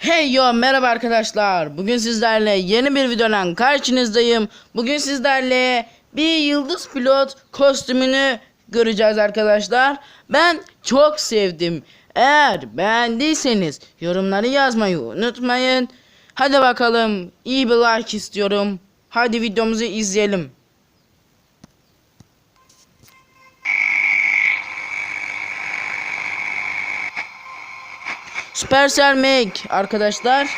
Hey yo merhaba arkadaşlar. Bugün sizlerle yeni bir videodan karşınızdayım. Bugün sizlerle bir yıldız pilot kostümünü göreceğiz arkadaşlar. Ben çok sevdim. Eğer beğendiyseniz yorumları yazmayı unutmayın. Hadi bakalım iyi bir like istiyorum. Hadi videomuzu izleyelim. Supercell Make arkadaşlar.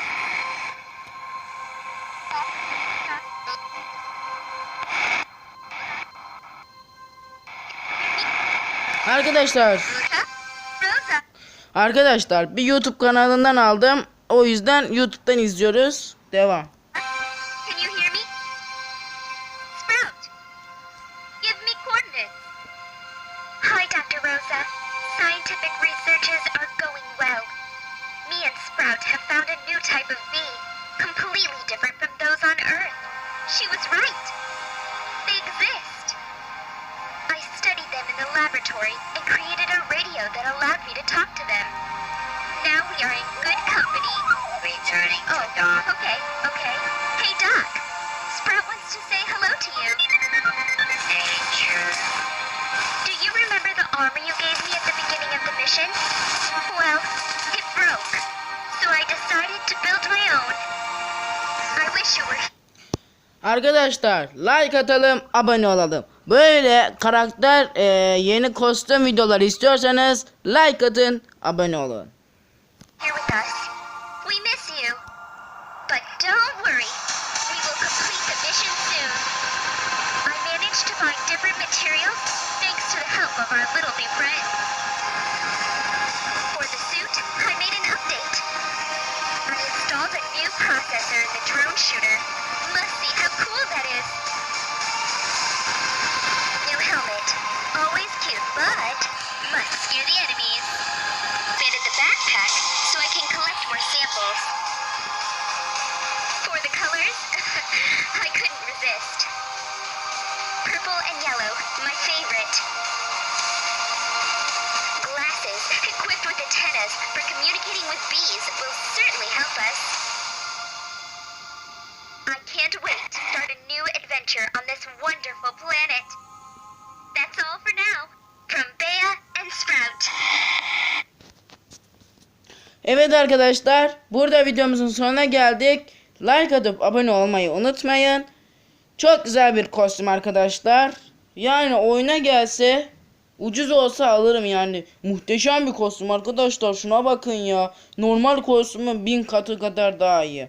Arkadaşlar, arkadaşlar bir YouTube kanalından aldım. O yüzden YouTube'dan izliyoruz. Devam. Scientific researches are going well. Me have found a new type of bee, completely different from those on Earth. She was right. They exist. I studied them in the laboratory and created a radio that allowed me to talk to them. Now we are in good company. Returning to oh, Doc. Okay, okay. Hey, Doc. Sprout wants to say hello to you. Danger. Do you remember the armor you gave me at the beginning of the mission? Well, it broke. Arkadaşlar like atalım, abone olalım. Böyle karakter e, yeni kostüm videoları istiyorsanız like atın, abone olun. here with us. We miss processor in the drone shooter. Must see how cool that is. New helmet. Always cute, but must scare the enemies. Fitted the backpack so I can collect more samples. For the colors, I couldn't resist. Purple and yellow, my favorite. Glasses equipped with antennas for communicating with bees will certainly help us. Can't wait to start a new adventure on this wonderful planet. That's all for now. From Bea and Sprout. Evet arkadaşlar, burada videomuzun sonuna geldik. Like atıp abone olmayı unutmayın. Çok güzel bir kostüm arkadaşlar. Yani oyuna gelse ucuz olsa alırım yani. Muhteşem bir kostüm arkadaşlar. Şuna bakın ya. Normal kostümün bin katı kadar daha iyi.